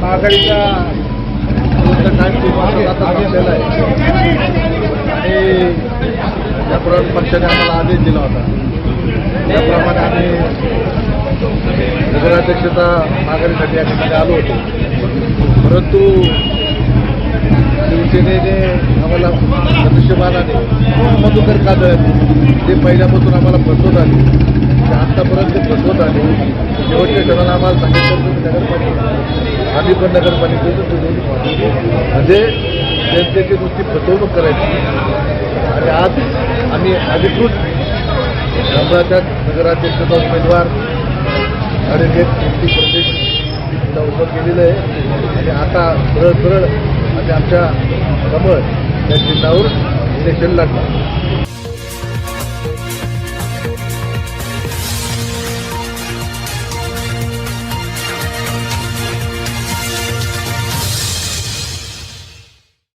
महागडीचा शब्द आणि आहे. आणि त्याप्रमाणे पक्षाने आम्हाला आदेश दिला होता. त्याप्रमाणे आम्ही नगराध्यक्षता माघारीसाठी या ठिकाणी आलो होतो. परंतु शिवसेनेने आम्हाला मनुष्यमानाने मधुकर कादळ ते पहिल्यापासून आम्हाला फसवत आले. म्हणजे आतापर्यंत आत्तापर्यंत होत आले. शेवटच्या क्षणाला आम्हाला सांगितलं होतं नगरपालिका आम्ही पण नगरपालिकेचं फिरवली म्हणजे जनतेची नुसती फसवणूक करायची. आणि आज आम्ही अधिकृत शहराच्या नगराध्यक्षाचा उमेदवार आणि व्यक्ती प्रदेश उभं केलेलं आहे. आणि आता सरळ सरळ आणि आमच्यासमोर या चिन्हावर इलेक्शन लढणार